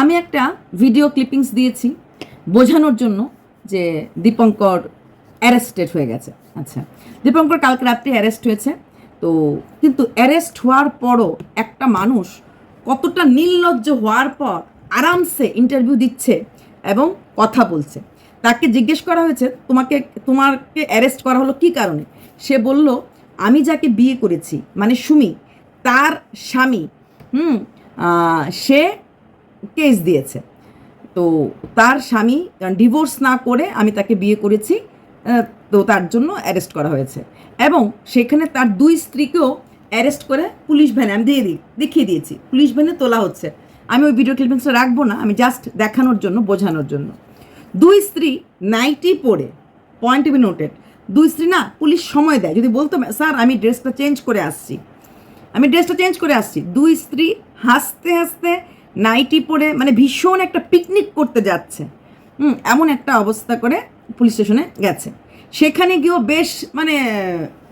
আমি একটা video clippings দিয়েছি বোঝানোর জন্য যে দীপঙ্কর অ্যারেস্টেড হয়ে গেছে। আচ্ছা দীপঙ্কর কালকে রাত্রে অ্যারেস্ট হয়েছে। তো কিন্তু অ্যারেস্ট হওয়ার পরও একটা মানুষ কতটা নির্লজ্জ হওয়ার পর আরামসে ইন্টারভিউ দিচ্ছে এবং কথা বলছে। তাকে জিজ্ঞেস করা হয়েছে, তোমাকে তোমাকে অ্যারেস্ট করা হলো কি কারণে? সে বলল, আমি যাকে বিয়ে করেছি মানে সুমি, তার স্বামী, হুম সে কেস দিয়েছে। তো তার স্বামী ডিভোর্স না করে আমি তাকে বিয়ে করেছি তো তার জন্য অ্যারেস্ট করা হয়েছে। এবং সেখানে তার দুই স্ত্রীকেও অ্যারেস্ট করে পুলিশ ভ্যানে আমি দিয়ে দিই, দেখিয়ে দিয়েছি। পুলিশ ভ্যানে তোলা হচ্ছে। আমি ওই ভিডিও ক্লিপিংসটা রাখব না, আমি জাস্ট দেখানোর জন্য, বোঝানোর জন্য। দুই স্ত্রী নাইটি পরে পয়েন্ট বি নোটেড দুই স্ত্রী না পুলিশ সময় দেয়। যদি বলতো, স্যার, আমি ড্রেসটা চেঞ্জ করে আসছি। আমি ড্রেসটা চেঞ্জ করে আসছি। দুই স্ত্রী হাসতে হাসতে নাইটি পরে মানে ভীষণ একটা পিকনিক করতে যাচ্ছে। হুম, এমন একটা অবস্থা করে পুলিশ স্টেশনে গেছে। সেখানে গিয়েও বেশ মানে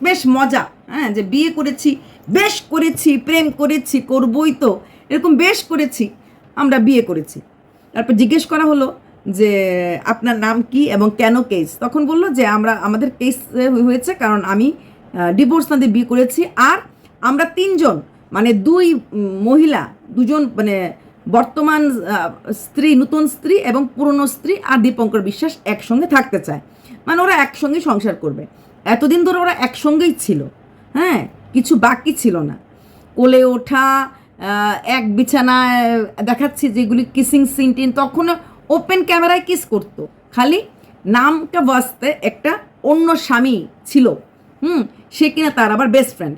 বেশ মজা হ্যাঁ যে বিয়ে করেছি, বেশ করেছি, প্রেম করেছি, করবই তো, এরকম বেশ করেছি, আমরা বিয়ে করেছি। তারপর জিজ্ঞেস করা হলো যে, আপনার নাম কি এবং কেন কেস তখন বলল যে, আমরা, আমাদের কেস হয়েছে কারণ আমি ডিভোর্স না বিয়ে করেছি, আর আমরা তিনজন মানে দুই মহিলা, দুজন মানে বর্তমান স্ত্রী, নতুন স্ত্রী এবং পুরনো স্ত্রী আর দীপঙ্কর বিশ্বাস একসঙ্গে থাকতে চায়। মানে ওরা একসঙ্গে সংসার করবে। এতদিন ধরে ওরা একসঙ্গেই ছিল। হ্যাঁ কিছু বাকি ছিল না। কোলে ওঠা এক বিছানায়, দেখাচ্ছি যেগুলি কিসিং সিন টিন তখনও ওপেন ক্যামেরায় কিস করতো। খালি নামটা বাঁচতে একটা অন্য স্বামী ছিল। হুম, সে কিনা তার আবার বেস্ট ফ্রেন্ড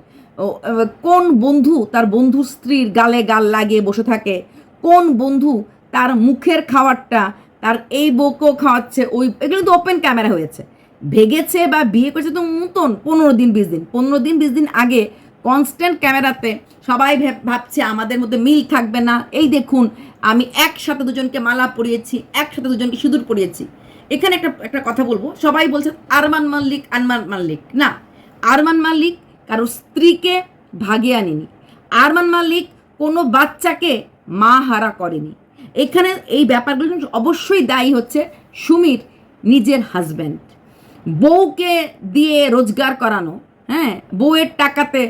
কোন বন্ধু তার বন্ধুর স্ত্রীর গালে গাল লাগিয়ে বসে থাকে? কোন বন্ধু তার মুখের খাবারটা, তার এই বউকেও খাওয়াচ্ছে, ওই, এগুলো তো ওপেন ক্যামেরা হয়েছে। ভেগেছে বা বিয়ে করেছে তো নতুন, পনেরো দিন, বিশ দিন। পনেরো দিন, বিশ দিন আগে কনস্ট্যান্ট ক্যামেরাতে সবাই ভেব- ভাবছে আমাদের মধ্যে মিল থাকবে না। এই দেখুন, আমি একসাথে দুজনকে মালা পরিয়েছি, একসাথে দুজনকে সিঁদুর পরিয়েছি। এখানে একটা একটা কথা বলব, সবাই বলছে আরমান মাল্লিক আনমান মাল্লিক। না, আরমান মাল্লিক কারও স্ত্রীকে ভাগে আনেনি। আরমান মাল্লিক কোনো বাচ্চাকে মা হারা করেনি। এখানে এই ব্যাপারগুলো অবশ্যই দায়ী হচ্ছে সুমির নিজের হাজব্যান্ড বউকে দিয়ে রোজগার করানো হ্যাঁ বউয়ের টাকাতে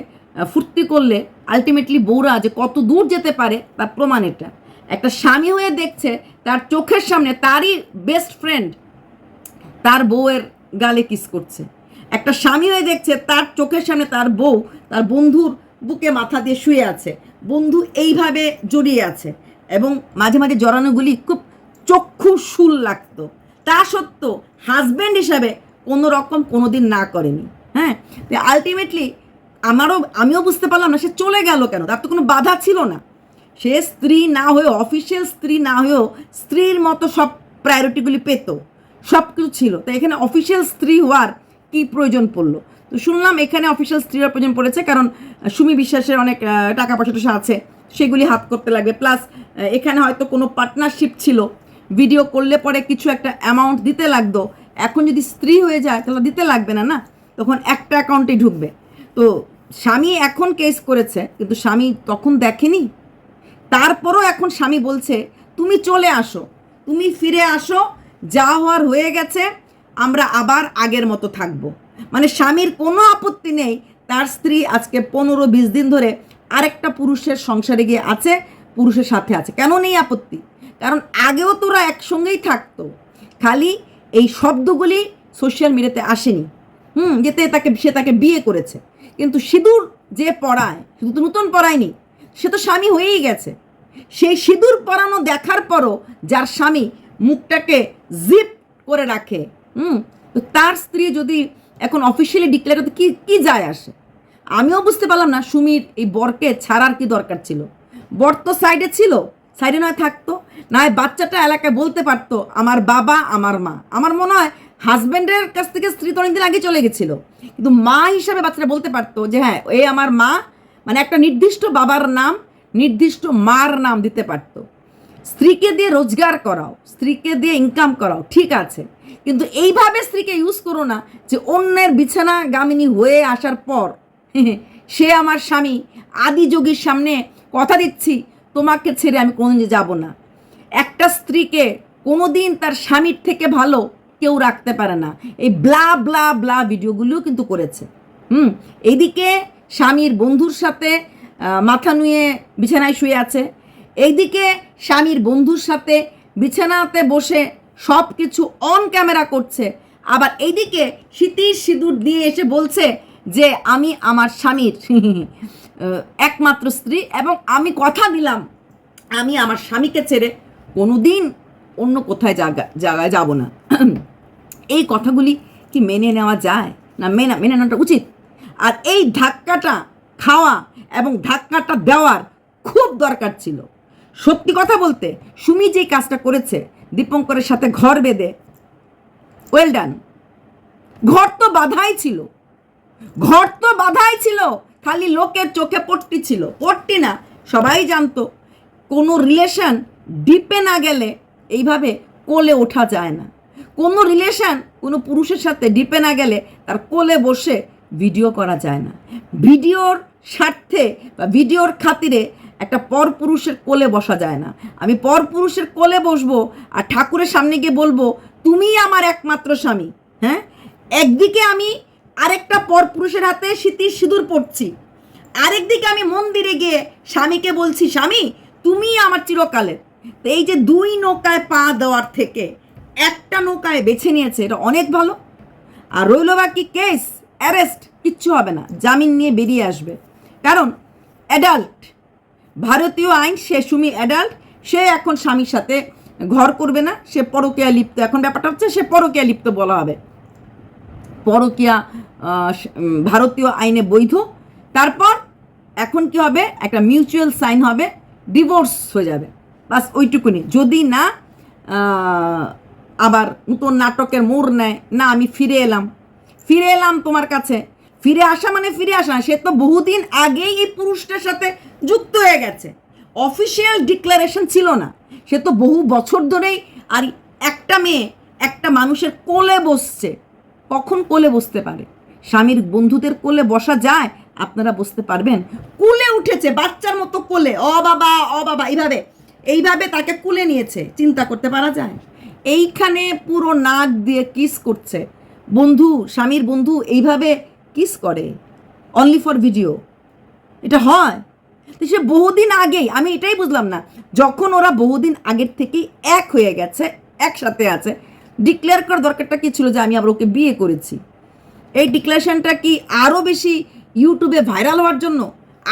ফুর্তি করলে আলটিমেটলি বউরা যে কত দূর যেতে পারে তার প্রমাণ এটা। একটা স্বামী হয়ে দেখছে, তার চোখের সামনে তারই বেস্ট ফ্রেন্ড তার বউয়ের গালে কিস করছে। একটা স্বামী হয়ে দেখছে, তার চোখের সামনে তার বউ, তার বন্ধুর বুকে মাথা দিয়ে শুয়ে আছে। বন্ধু এইভাবে জড়িয়ে আছে এবং মাঝে মাঝে জড়ানোগুলি খুব চক্ষু শুল লাগতো। তা সত্ত্বেও হাজব্যান্ড হিসাবে কোনো রকম কোনো দিন না করেনি। হ্যাঁ? আলটিমেটলি আমারও, আমিও বুঝতে পারলাম না, সে চলে গেল কেন? তার তো কোনো বাধা ছিল না। সে স্ত্রী না হয়েও অফিসিয়াল স্ত্রী না হয়েও স্ত্রীর মতো সব প্রায়োরিটিগুলি পেত। সব কিছু ছিল। তো এখানে অফিসিয়াল স্ত্রী হওয়ার কি প্রয়োজন পড়ল? তো শুনলাম এখানে অফিসিয়াল স্ত্রীরা প্রয়োজন পড়েছে, কারণ সুমি বিশ্বাসের অনেক টাকা পয়সা টসা আছে, সেগুলি হাত করতে লাগবে। প্লাস এখানে হয়তো কোনো পার্টনারশিপ ছিল ভিডিও করলে পরে কিছু একটা অ্যামাউন্ট দিতে লাগতো। এখন যদি স্ত্রী হয়ে যায়, তাহলে দিতে লাগবে না না? তখন একটা অ্যাকাউন্টেই ঢুকবে। তো স্বামী এখন কেস করেছে, কিন্তু স্বামী তখন দেখেনি। তারপরও এখন স্বামী বলছে, তুমি চলে আসো, তুমি ফিরে আসো, যা হওয়ার হয়ে গেছে আমরা আবার আগের মতো থাকব। মানে স্বামীর কোনো আপত্তি নেই, তার স্ত্রী আজকে পনেরো বিশ দিন ধরে আরেকটা পুরুষের সংসারে গিয়ে আছে, পুরুষের সাথে আছে। কেন নেই আপত্তি? কারণ আগেও তোরা একসঙ্গেই থাকতো। খালি এই শব্দগুলি সোশ্যাল মিডিয়াতে আসেনি। হুম যেতে তাকে, সে তাকে বিয়ে করেছে। কিন্তু সিঁদুর যে পড়ায় শুধু তো নতুন পড়ায়নি সে তো স্বামী হয়েই গেছে। সেই সিঁদুর পরানো দেখার পরও যার স্বামী মুখটাকে জিপ করে রাখে হুম, তো তার স্ত্রী যদি এখন অফিসিয়ালি ডিক্লেয়ার করতে কি কি যায় আসে? আমিও বুঝতে পারলাম না সুমির এই বরকে ছাড়ার কি দরকার ছিল। বর তো সাইডে ছিল সাইডে নয় থাকতো, নয় বাচ্চাটা এলাকায় বলতে পারতো, আমার বাবা, আমার মা। আমার মনে হয় হাজব্যান্ডের কাছ থেকে স্ত্রী তো অনেকদিন আগে চলে গেছিল। কিন্তু মা হিসাবে বাচ্চাটা বলতে পারতো যে হ্যাঁ এ আমার মা। মানে একটা নির্দিষ্ট বাবার নাম, নির্দিষ্ট মার নাম দিতে পারতো। স্ত্রীকে দিয়ে রোজগার করাও, স্ত্রীকে দিয়ে ইনকাম করাও, ঠিক আছে। কিন্তু এইভাবে স্ত্রীকে ইউজ করো না যে অন্যের বিছানা গামিনী হয়ে আসার পর। সে আমার স্বামী, আদি যোগীর সামনে কথা দিচ্ছি, তোমাকে ছেড়ে আমি কোনোদিন যাব না। একটা স্ত্রীকে কোনোদিন তার স্বামীর থেকে ভালো কেউ রাখতে পারে না। এই ব্লা ব্লা ব্লা ভিডিওগুলো কিন্তু করেছে। হুম, এইদিকে স্বামীর বন্ধুর সাথে মাথা নুয়ে বিছানায় শুয়ে আছে। এইদিকে স্বামীর বন্ধুর সাথে বিছানাতে বসে সব কিছু অন ক্যামেরা করছে। আবার এইদিকে শীতির সিঁদুর দিয়ে এসে বলছে যে, আমি আমার স্বামীর, একমাত্র স্ত্রী এবং আমি কথা দিলাম, আমি আমার স্বামীকে ছেড়ে কোনোদিন অন্য কোথায় জায়গা জায়গায় যাব না। এই কথাগুলি কি মেনে নেওয়া যায়? না মেনে মেনে নেওয়াটা উচিত? আর এই ধাক্কাটা খাওয়া এবং ধাক্কাটা দেওয়ার খুব দরকার ছিল। সত্যি কথা বলতে, সুমি যেই কাজটা করেছে দীপঙ্করের সাথে ঘর বেঁধে। ওয়েল ডান ঘর তো বাধাই ছিল। ঘর তো বাধাই ছিল। খালি লোকের চোখে পট্টি ছিল। পট্টি না, সবাই জানতো। কোনো রিলেশন ডিপে না গেলে এইভাবে কোলে ওঠা যায় না। কোনো রিলেশন কোনো পুরুষের সাথে ডিপে না গেলে তার কোলে বসে ভিডিও করা যায় না। ভিডিওর স্বার্থে বা ভিডিওর খাতিরে একটা পরপুরুষের কোলে বসা যায় না। আমি পরপুরুষের কোলে বসবো আর ঠাকুরের সামনে গিয়ে বলব, তুমিই আমার একমাত্র স্বামী। হ্যাঁ? একদিকে আমি আরেকটা পরপুরুষের হাতে শীতির সিঁদুর পড়ছি আরেকদিকে আমি মন্দিরে গিয়ে স্বামীকে বলছি, স্বামী তুমি আমার চিরকালের। তো এই যে দুই নৌকায় পা দেওয়ার থেকে একটা নৌকায় বেছে নিয়েছে, এটা অনেক ভালো। আর রইল বাকি কেস, অ্যারেস্ট, কিচ্ছু হবে না। জামিন নিয়ে বেরিয়ে আসবে। কারণ অ্যাডাল্ট ভারতীয় আইন, সে সুমি অ্যাডাল্ট, সে এখন স্বামীর সাথে ঘর করবে না, সে পরকীয়া লিপ্ত। এখন ব্যাপারটা হচ্ছে সে পরকীয়া লিপ্ত বলা হবে। পরকীয়া ভারতীয় আইনে বৈধ। তারপর এখন কি হবে? একটা মিউচুয়াল সাইন হবে, ডিভোর্স হয়ে যাবে। বাস ওইটুকুনি। যদি না আবার নতুন নাটকের মোড় নেয়, না আমি ফিরে এলাম। ফিরে এলাম তোমার কাছে। ফিরে আসা মানে ফিরে আসা সে তো বহুদিন আগেই এই পুরুষটার সাথে যুক্ত হয়ে গেছে। অফিসিয়াল ডিক্লারেশন ছিল না। সে তো বহু বছর ধরেই, আর একটা মেয়ে, একটা মানুষের কোলে বসছে। কখন কোলে বসতে পারে? স্বামীর বন্ধুদের কোলে বসা যায়? আপনারা বসতে পারবেন? কুলে উঠেছে, বাচ্চার মতো কোলে। অ বাবা অ বাবা, এইভাবে। এইভাবে তাকে কুলে নিয়েছে। চিন্তা করতে পারা যায়? এইখানে পুরো নাক দিয়ে কিস করছে। বন্ধু, স্বামীর বন্ধু, এইভাবে কিস করে? অনলি ফর ভিডিও এটা হয়। সে বহুদিন আগেই, আমি এটাই বুঝলাম না, যখন ওরা বহুদিন আগের থেকেই এক হয়ে গেছে, একসাথে আছে ডিক্লেয়ার করার দরকারটা কি ছিল যে আমি আবার ওকে বিয়ে করেছি? এই ডিক্লারেশনটা কি আরও বেশি ইউটিউবে ভাইরাল হওয়ার জন্য?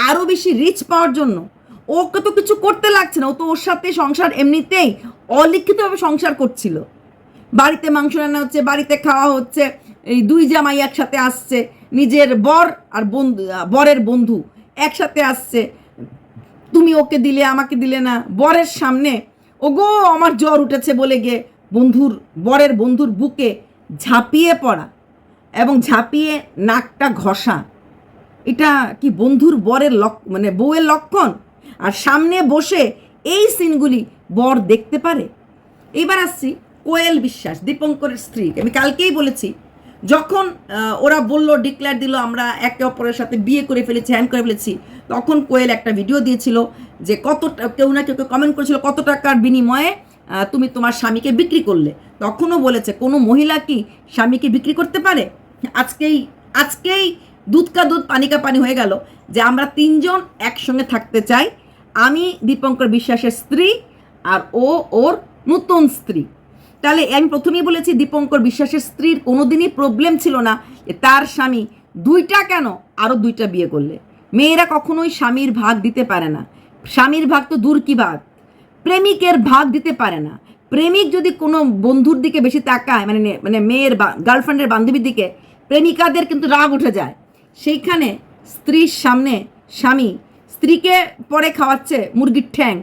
আরও বেশি রিচ পাওয়ার জন্য? ওকে তো কিছু করতে লাগছে না, ও তো ওর সাথে সংসার এমনিতেই অলিখিতভাবে সংসার করছিল। বাড়িতে মাংস রান্না হচ্ছে, বাড়িতে খাওয়া হচ্ছে, এই দুই জামাই একসাথে আসছে নিজের বর আর বন্ধু, বরের বন্ধু একসাথে আসছে। তুমি ওকে দিলে, আমাকে দিলে না। বরের সামনে, ওগো, আমার জ্বর উঠেছে বলে গিয়ে বন্ধুর, বরের বন্ধুর বুকে ঝাঁপিয়ে পড়া এবং ঝাঁপিয়ে নাকটা ঘষা। এটা কি বন্ধুর বরের লক মানে বউয়ের লক্ষণ? আর সামনে বসে এই সিনগুলি বর দেখতে পারে? এবার আসছি কোয়েল বিশ্বাস, দীপঙ্করের স্ত্রী আমি কালকেই বলেছি যখন ওরা বলল ডিক্লেয়ার দিল, আমরা একে অপরের সাথে বিয়ে করে ফেলেছি হ্যান করে ফেলেছি, তখন কোয়েল একটা ভিডিও দিয়েছিল যে কত কেউ না কেউ কমেন্ট করেছিল, কত টাকার বিনিময়ে তুমি তোমার স্বামীকে বিক্রি করলে। তখনও বলেছে, কোনো মহিলা কি স্বামীকে বিক্রি করতে পারে? আজকেই আজকেই দুধ কা দুধ, পানি কা পানি হয়ে গেল যে আমরা তিনজন একসঙ্গে থাকতে চাই। আমি দীপঙ্কর বিশ্বাসের স্ত্রী আর ও ওর নতুন স্ত্রী। তাহলে আমি প্রথমেই বলেছি দীপঙ্কর বিশ্বাসের স্ত্রীর কোনোদিনই প্রবলেম ছিল না তার স্বামী দুইটা কেন আরও দুইটা বিয়ে করলে? মেয়েরা কখনোই স্বামীর ভাগ দিতে পারে না। স্বামীর ভাগ তো দূর কি ভাগ প্রেমিকের ভাগ দিতে পারে না। প্রেমিক যদি কোনো বন্ধুর দিকে বেশি তাকায় মানে মানে মেয়ের গার্লফ্রেন্ডের বান্ধবীর দিকে, প্রেমিকাদের কিন্তু রাগ উঠে যায়। সেইখানে স্ত্রীর সামনে স্বামী স্ত্রীকে পরে খাওয়াচ্ছে মুরগির ঠ্যাং,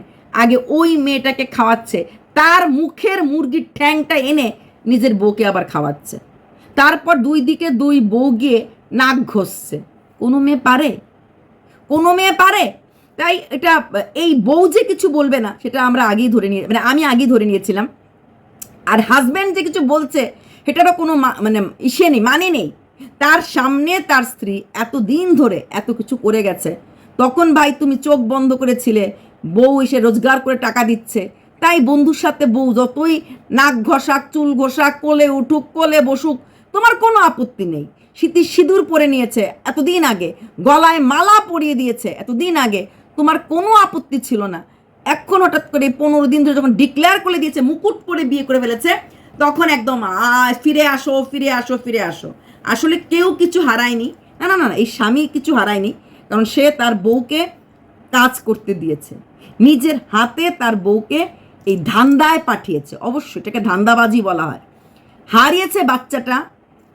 আগে ওই মেয়েটাকে খাওয়াচ্ছে। তার মুখের মুরগির ঠ্যাংটা এনে নিজের বউকে আবার খাওয়াচ্ছে। তারপর দুই দিকে দুই বউ গিয়ে নাক ঘষছে। কোনো মেয়ে পারে? কোনো মেয়ে পারে? তাই এটা, এই বউ যে কিছু বলবে না, সেটা আমরা আগেই ধরে নিয়ে মানে আমি আগেই ধরে নিয়েছিলাম। আর হাজব্যান্ড যে কিছু বলছে, সেটারও কোনো মানে ইসে নেই মানে নেই। তার সামনে তার স্ত্রী এত দিন ধরে এত কিছু করে গেছে। তখন ভাই তুমি চোখ বন্ধ করেছিলে, বউ এসে রোজগার করে টাকা দিচ্ছে। একটাই বন্ধুর সাথে বউ যতই নাক ঘষাক চুল ঘষাক কোলে উঠুক কোলে বসুক তোমার কোনো আপত্তি নেই। শীতের সিঁদুর পরে নিয়েছে এতদিন আগে গলায় মালা পরিয়ে দিয়েছে এতদিন আগে তোমার কোনো আপত্তি ছিল না। এখন হঠাৎ করে পনেরো দিন ধরে যখন ডিক্লেয়ার করে দিয়েছে মুকুট পরে বিয়ে করে ফেলেছে তখন একদম ফিরে আসো ফিরে আসো ফিরে আসো। আসলে কেউ কিছু হারায়নি। না না না, এই স্বামী কিছু হারায়নি কারণ সে তার বউকে কাজ করতে দিয়েছে। নিজের হাতে তার বউকে এই ধান্দায় পাঠিয়েছে, অবশ্যই এটাকে ধান্দাবাজি বলা হয়। হারিয়েছে বাচ্চাটা,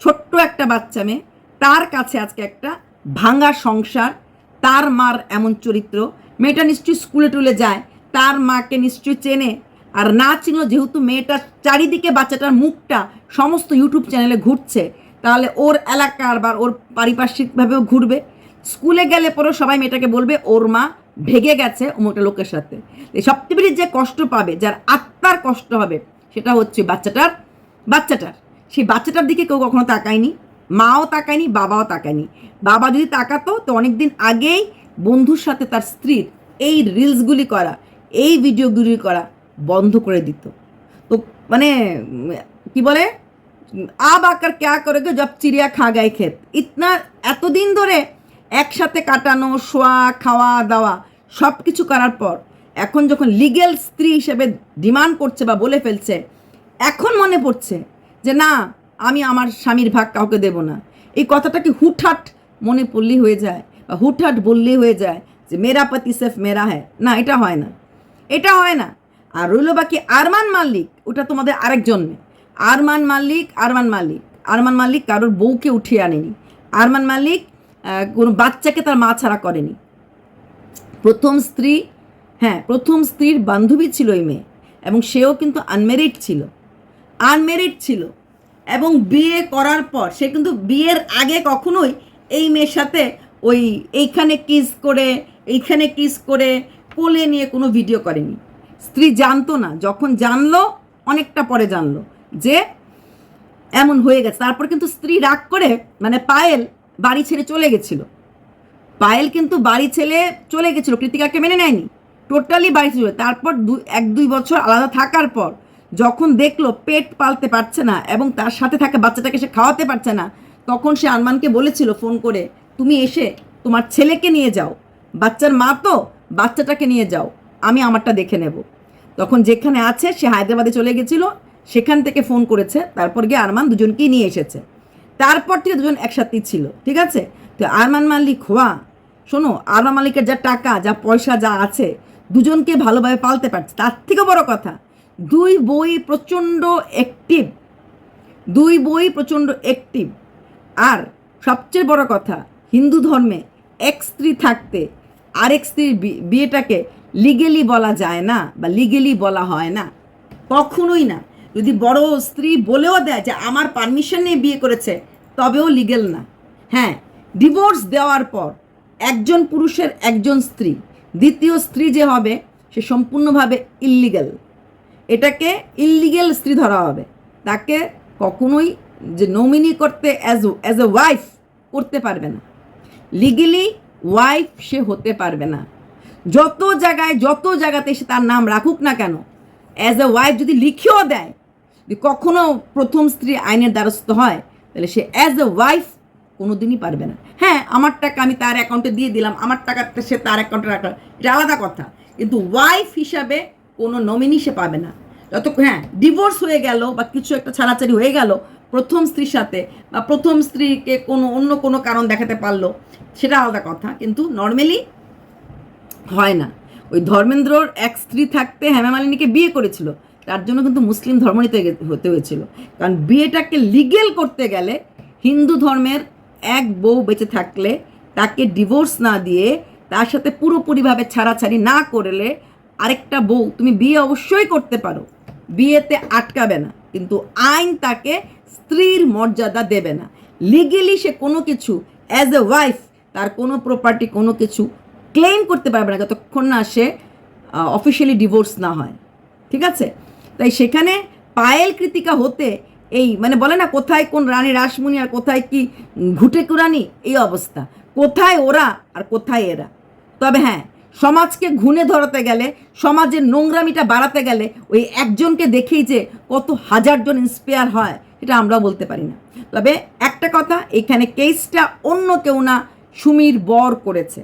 ছোট্ট একটা বাচ্চা মেয়ে, তার কাছে আজকে একটা ভাঙা সংসার, তার মার এমন চরিত্র, মেয়েটা নিশ্চয়ই স্কুলে টুলে যায়, তার মাকে নিশ্চয়ই চেনে, আর না চিনল যেহেতু মেয়েটার চারিদিকে বাচ্চাটার মুখটা সমস্ত ইউটিউব চ্যানেলে ঘুরছে, তাহলে ওর এলাকার বা ওর পারিপার্শ্বিকভাবেও ঘুরবে। স্কুলে গেলে পরেও সবাই মেয়েটাকে বলবে, ওর মা ভেগে গেছে অমুকটা লোকের সাথে। সবচেয়ে বেশি যে কষ্ট পাবে, যার আত্মার কষ্ট হবে, সেটা হচ্ছে বাচ্চাটার বাচ্চাটার। সেই বাচ্চাটার দিকে কেউ কখনো তাকায়নি, মাও তাকায়নি, বাবাও তাকায়নি। বাবা যদি তাকাতো, তো অনেকদিন আগেই বন্ধুর সাথে তার স্ত্রীর এই রিলসগুলি করা, এই ভিডিওগুলি করা বন্ধ করে দিত। তো মানে কি বলে? আব আকার ক্যা করেগে জব চিড়িয়া খা গায়ে খেত ইতনা এতদিন ধরে একসাথে কাটানো, শোয়া, খাওয়া, দাওয়া সব কিছু করার পর, এখন যখন লিগেল স্ত্রী হিসেবে ডিমান্ড করছে বা বলে ফেলছে, এখন মনে পড়ছে যে না, আমি আমার স্বামীর ভাগ কাউকে দেব না। এই কথাটা কি হুটহাট মনে পড়লেই হয়ে যায় বা হুটহাট বললেই হয়ে যায় যে মেরা পতি সেফ মেরা হ্যায়? না, এটা হয় না। এটা হয় না। আর রইল বাকি আরমান মাল্লিক, ওটা তোমাদের আরেকজন আরমান মাল্লিক আরমান মাল্লিক। আরমান মাল্লিক কারোর বউকে উঠিয়ে আনেনি। আরমান মাল্লিক কোনো বাচ্চাকে তার মা ছাড়া করেনি। প্রথম স্ত্রী হ্যাঁ প্রথম স্ত্রীর বান্ধবী ছিল এই মেয়ে এবং সেও কিন্তু আনমেরিড ছিল। আনমেরিড ছিল এবং বিয়ে করার পর, সে কিন্তু বিয়ের আগে কখনোই এই মেয়ের সাথে ওই এইখানে কিস করে, এইখানে কিস করে, কোলে নিয়ে কোনো ভিডিও করেনি। স্ত্রী জানতো না, যখন জানলো, অনেকটা পরে জানলো যে এমন হয়ে গেছে। তারপর কিন্তু স্ত্রী রাগ করে মানে পায়েল বাড়ি ছেড়ে চলে গেছিল। পায়েল কিন্তু বাড়ি ছেলে চলে গেছিল, কৃতিকাকে মেনে নেয়নি। টোটালি বাড়ি ছিল তারপর দু, এক, দুই বছর আলাদা থাকার পর যখন দেখল পেট পালতে পারছে না এবং তার সাথে থাকা বাচ্চাটাকে সে খাওয়াতে পারছে না, তখন সে আনমানকে বলেছিল ফোন করে, তুমি এসে তোমার ছেলেকে নিয়ে যাও। বাচ্চার মা তো, বাচ্চাটাকে নিয়ে যাও। আমি আমারটা দেখে নেব। তখন যেখানে আছে সে হায়দ্রাবাদে চলে গেছিল, সেখান থেকে ফোন করেছে, তারপর গিয়ে আরমান দুজনকেই নিয়ে এসেছে। তারপর থেকে দুজন একসাথেই ছিল, ঠিক আছে? তো আরমান মাল্লিক হওয়া শোনো আরমান মালিকের যা টাকা, যা পয়সা যা আছে, দুজনকে ভালোভাবে পালতে পারছে, তার থেকে বড় কথা, দুই বই প্রচণ্ড অ্যাক্টিভ দুই বই প্রচণ্ড অ্যাক্টিভ আর সবচেয়ে বড় কথা, হিন্দু ধর্মে এক স্ত্রী থাকতে, আরেক স্ত্রীর বিয়েটাকে লিগেলি বলা যায় না, বা লিগেলি বলা হয় না, কখনোই না। যদি বড় স্ত্রী বলেও দেয় যে, আমার পারমিশন নিয়ে বিয়ে করেছে, তবেও লিগেল না। হ্যাঁ ডিভোর্স দেওয়ার পর একজন পুরুষের একজন স্ত্রী। দ্বিতীয় স্ত্রী যে হবে, সে সম্পূর্ণভাবে ইল্লিগেল এটাকে ইল্লিগেল স্ত্রী ধরা হবে। তাকে কখনোই যে নমিনি করতে অ্যাজ অ্যাজ এ ওয়াইফ করতে পারবে না। লিগেলি ওয়াইফ সে হতে পারবে না। যত জায়গায়, যত জায়গাতে সে তার নাম রাখুক না কেন অ্যাজ এ ওয়াইফ যদি লিখেও দেয় যদি কখনো প্রথম স্ত্রী আইনের দ্বারস্থ হয়, তাহলে সে অ্যাজ এ ওয়াইফ কোনোদিনই পারবে না। হ্যাঁ আমার টাকা আমি তার অ্যাকাউন্টে দিয়ে দিলাম, আমার টাকাটা সে তার অ্যাকাউন্টে রাখল। এটা আলাদা কথা। কিন্তু ওয়াইফ হিসাবে কোনো নমিনি সে পাবে না। যত হ্যাঁ ডিভোর্স হয়ে গেল বা কিছু একটা ছাড়াছাড়ি হয়ে গেল, প্রথম স্ত্রীর সাথে বা প্রথম স্ত্রীকে কোনো, অন্য কোনো কারণ দেখাতে পারল, সেটা আলাদা কথা। কিন্তু নর্মালি হয় না। ওই ধর্মেন্দ্রর এক স্ত্রী থাকতে হেমা মালিনীকে বিয়ে করেছিল। তার জন্য কিন্তু মুসলিম ধর্ম নিতে হতে হয়েছিল। কারণ বিয়েটাকে লিগেল করতে গেলে হিন্দু ধর্মের এক বউ বেঁচে থাকলে তাকে ডিভোর্স না দিয়ে তার সাথে পুরোপুরিভাবে ছাড়াছাড়ি না করলে আরেকটা বউ তুমি বিয়ে অবশ্যই করতে পারো। বিয়েতে আটকাবে না। কিন্তু আইন তাকে স্ত্রীর মর্যাদা দেবে না। লিগেলি সে কোনো কিছু অ্যাজ এ ওয়াইফ তার কোনো প্রপার্টি কোনো কিছু ক্লেম করতে পারবে না যতক্ষণ না সে অফিসিয়ালি ডিভোর্স না হয়। ঠিক আছে? তাই সেখানে পায়েল কৃতিকা হতে এই মানে বলে না, কোথায় কোন রানী রাসমণি আর কোথায় কি ঘুটে কুরানি এই অবস্থা। কোথায় ওরা আর কোথায় এরা? তবে হ্যাঁ সমাজকে ঘুণে ধরাতে গেলে, সমাজের নোংরামিটা বাড়াতে গেলে, ওই একজনকে দেখেই যে কত হাজারজন ইন্সপায়ার হয় এটা আমরাও বলতে পারি না। তবে একটা কথা, এখানে কেসটা অন্য কেউ না, সুমির বর করেছে।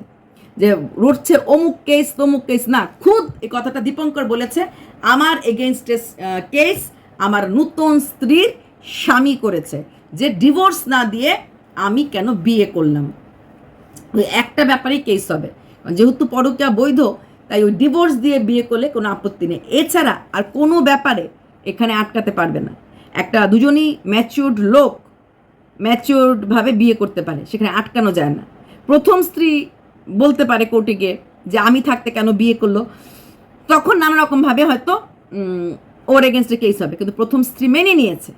যে রটছে অমুক কেস তমুক কেস না, খুদ, এই কথাটা দীপঙ্কর বলেছে, আমার এগেনস্টে কেস আমার নূতন স্ত্রীর স্বামী করেছে, যে ডিভোর্স না দিয়ে আমি কেন বিয়ে করলাম। ওই একটা ব্যাপারেই কেস হবে। যেহেতু পরকিয়া বৈধ, তাই ওই ডিভোর্স দিয়ে বিয়ে করলে কোনো আপত্তি নেই। এছাড়া আর কোনো ব্যাপারে এখানে আটকাতে পারবে না। একটা দুজনই ম্যাচিউরড লোক ম্যাচিউরডভাবে বিয়ে করতে পারে, সেখানে আটকানো যায় না। প্রথম স্ত্রী বলতে পারে কোর্টে গিয়ে যে, আমি থাকতে কেন বিয়ে করল? তখন নানা রকমভাবে হয়তো ওর এগেনস্টে কেস হবে। কিন্তু প্রথম স্ত্রী মেনে নিয়েছে।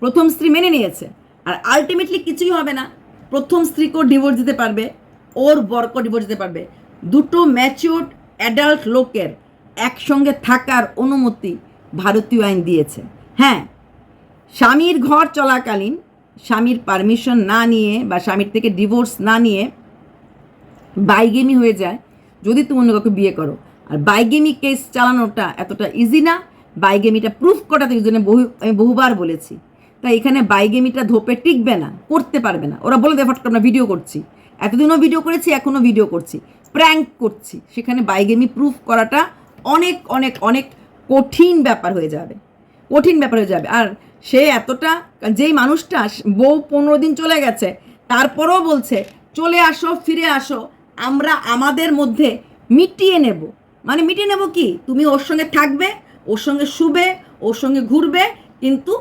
প্রথম স্ত্রী মেনে নিয়েছে। আর আলটিমেটলি কিছুই হবে না। প্রথম স্ত্রীকেও ডিভোর্স দিতে পারবে। ওর বরকেও ডিভোর্স দিতে পারবে। দুটো ম্যাচিউরড অ্যাডাল্ট লোকের একসঙ্গে থাকার অনুমতি ভারতীয় আইন দিয়েছে। হ্যাঁ স্বামীর ঘর চলাকালীন স্বামীর পারমিশন না নিয়ে বা স্বামীর থেকে ডিভোর্স না নিয়ে বাইগেমি হয়ে যায়। যদি তুমি অন্য কাউকে বিয়ে করো। আর বাইগেমি কেস চালানোটা এতটা ইজি না। বাইগেমিটা প্রুফ করাতে এই জন্য বহু আমি বহুবার বলেছি। তাই এখানে বাইগেমিটা ধোপে টিকবে না, করতে পারবে না। ওরা বলে দেয় ফটকা আমরা ভিডিও করছি। এতদিনও ভিডিও করেছি, এখনও ভিডিও করছি। প্র্যাঙ্ক করছি। সেখানে বাইগেমি প্রুফ করাটা অনেক অনেক অনেক কঠিন ব্যাপার হয়ে যাবে। কঠিন ব্যাপার হয়ে যাবে। আর সে এতটা, যেই মানুষটা বউ পনেরো দিন চলে গেছে, তারপরেও বলছে, চলে আসো, ফিরে আসো। আমরা আমাদের মধ্যে মিটিয়ে নেব। মানে মিটিয়ে নেব কি? তুমি ওর সঙ্গে থাকবে ওর সঙ্গে শুবে, ওর সঙ্গে ঘুরবে, কিন্তু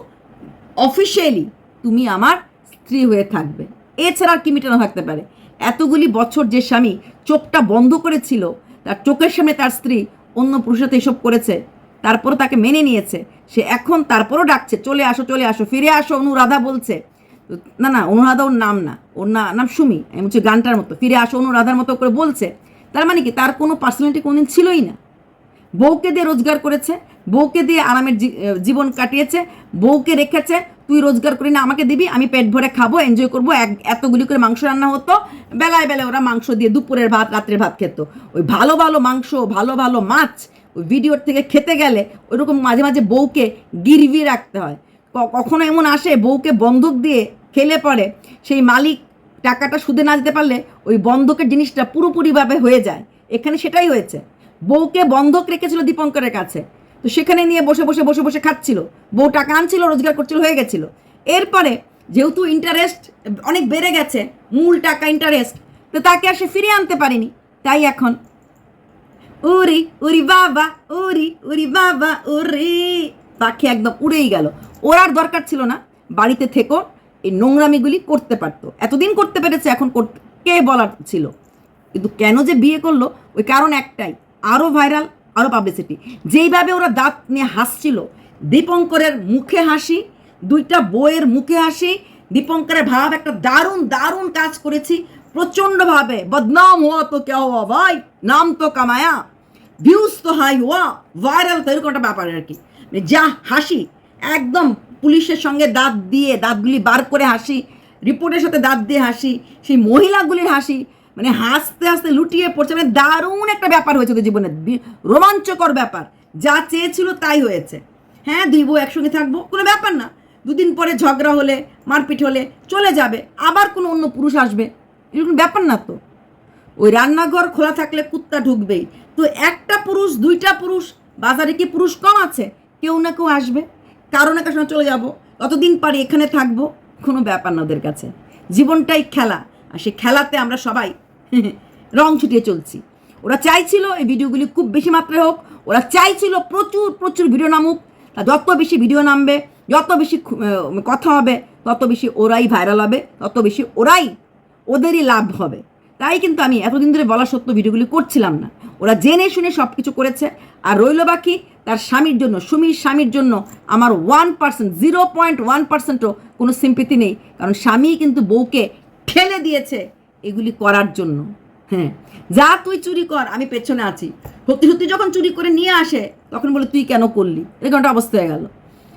অফিসিয়ালি তুমি আমার স্ত্রী হয়ে থাকবে। এছাড়া আর কি মিটানো থাকতে পারে? এতগুলি বছর যে স্বামী চোখটা বন্ধ করেছিল, তার চোখের সামনে তার স্ত্রী অন্য পুরুষের সাথে এসব করেছে, তারপরও তাকে মেনে নিয়েছে, সে এখন তারপরও ডাকছে, চলে আসো চলে আসো, ফিরে আসো, অনুরাধা বলছে। না না, অনুরাধা ওর নাম না, ওর না, নাম সুমি, আমি বলছি গানটার মতো, ফিরে আসো, অনুরাধার মতো করে বলছে। তার মানে কি? তার কোনো পার্সোনালিটি কোনোদিন ছিলই না। বউকে দিয়ে রোজগার করেছে, বউকে দিয়ে আরামের জীবন কাটিয়েছে, বউকে রেখেছে, তুই রোজগার করি না আমাকে দিবি, আমি পেট ভরে খাব এনজয় করব, এক এতগুলি করে মাংস রান্না হতো, বেলায় বেলায় ওরা মাংস দিয়ে দুপুরের ভাত, রাত্রের ভাত খেত। ওই ভালো ভালো মাংস, ভালো ভালো মাছ, ওই ভিডিওর থেকে খেতে গেলে ওইরকম মাঝে মাঝে বউকে গিরভি রাখতে হয়। কখনো এমন আসে, বউকে বন্ধক দিয়ে খেলে পরে সেই মালিক টাকাটা সুদে না দিতে পারলে ওই বন্ধকের জিনিসটা পুরোপুরিভাবে হয়ে যায়। এখানে সেটাই হয়েছে। বউকে বন্ধক রেখেছিল দীপঙ্করের কাছে। তো সেখানে নিয়ে বসে বসে বসে বসে খাচ্ছিল। বউ টাকা আনছিল, রোজগার করছিল, হয়ে গেছিল। এরপরে যেহেতু ইন্টারেস্ট অনেক বেড়ে গেছে, মূল টাকা ইন্টারেস্ট তো তাকে আর সে ফিরিয়ে আনতে পারেনি। তাই এখন উরি উরি বাবা উরি উরি বাবা উরি পাখি একদম উড়েই গেল। ওর আর দরকার ছিল না, বাড়িতে থেকো, এই নোংরামিগুলি করতে পারতো। এতদিন করতে পেরেছে, এখন কে বলার ছিল? কিন্তু কেন যে বিয়ে করল, ওই কারণ একটাই আরও ভাইরাল আরও পাবলিসিটি যেইভাবে ওরা দাঁত নিয়ে হাসছিল, দীপঙ্করের মুখে হাসি, দুইটা বইয়ের মুখে হাসি, দীপঙ্করের ভাব একটা দারুণ দারুণ কাজ করেছি, প্রচণ্ডভাবে। বদনাম হওয়া তো কে হওয়া, ভাই? নাম তো কামায়া। ভিউজ তো হাই হওয়া ভাইরাল তো এরকম একটা ব্যাপার আর কি। মানে যা হাসি, একদম পুলিশের সঙ্গে দাঁত দিয়ে, দাঁতগুলি বার করে হাসি, রিপোর্টের সাথে দাঁত দিয়ে হাসি, সেই মহিলাগুলির হাসি মানে হাসতে হাসতে লুটিয়ে পড়ছে মানে দারুণ একটা ব্যাপার হয়েছে ওদের জীবনে। রোমাঞ্চকর ব্যাপার। যা চেয়েছিল তাই হয়েছে। হ্যাঁ দুই বউ একসঙ্গে থাকব, কোনো ব্যাপার না। দুদিন পরে ঝগড়া হলে, মারপিট হলে চলে যাবে, আবার কোনো অন্য পুরুষ আসবে। এরকম ব্যাপার না তো। ওই রান্নাঘর খোলা থাকলে কুত্তা ঢুকবেই। তো একটা পুরুষ, দুইটা পুরুষ, বাজারে কি পুরুষ কম আছে? কেউ না কেউ আসবে। কারও না কারও চলে যাব। ততদিন পারি এখানে থাকব, কোনো ব্যাপার না ওদের কাছে। জীবনটাই খেলা। আর সেই খেলাতে আমরা সবাই রং ছুটিয়ে চলছি। ওরা চাইছিল এই ভিডিওগুলি খুব বেশি মাত্রায় হোক, ওরা চাইছিল প্রচুর প্রচুর ভিডিও নামুক আর যত বেশি ভিডিও নামবে, যত বেশি কথা হবে, তত বেশি ওরাই ভাইরাল হবে, তত বেশি ওরাই ওদেরই লাভ হবে। তাই কিন্তু আমি এতদিন ধরে বলা সত্য ভিডিওগুলি করছিলাম না। ওরা জেনে শুনে সব কিছু করেছে, আর রইল বাকি তার স্বামীর জন্য, সুমির স্বামীর জন্য আমার one percent zero point one পার্সেন্টও কোনো সিম্পিতি নেই। কারণ স্বামী কিন্তু বউকে ঠেলে দিয়েছে। এগুলি করার জন্য। হ্যাঁ। যা তুই চুরি কর, আমি পেছনে আছি। সত্যি সত্যি যখন চুরি করে নিয়ে আসে, তখন বলে, তুই কেন করলি? এরকম একটা অবস্থা হয়ে গেল।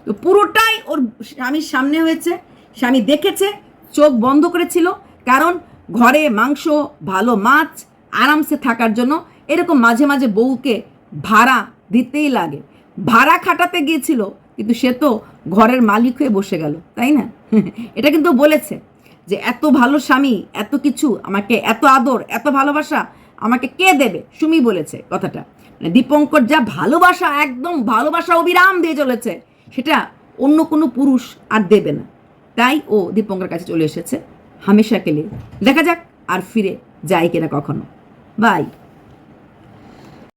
তো পুরোটাই ওর স্বামীর সামনে হয়েছে। স্বামী দেখেছে, চোখ বন্ধ করেছিল, কারণ ঘরে মাংস, ভালো মাছ, আরামসে থাকার জন্য এরকম মাঝে মাঝে বউকে ভাড়া দিতেই লাগে। ভাড়া খাটাতে গিয়েছিল, কিন্তু সে তো ঘরের মালিক হয়ে বসে গেল, তাই না? এটা কিন্তু বলেছে। যে এত ভালো স্বামী, এত কিছু, আমাকে এত আদর, এত ভালোবাসা, আমাকে কে দেবে? সুমি বলেছে কথাটা। মানে দীপঙ্কর যা ভালোবাসা, একদম ভালোবাসা অবিরাম দিয়ে চলেছে, সেটা অন্য কোনো পুরুষ আর দেবে না। তাই ও দীপঙ্কর কাছে চলে এসেছে হামেশা কেলে দেখা যাক আর ফিরে যায় কিনা কখনো। বাই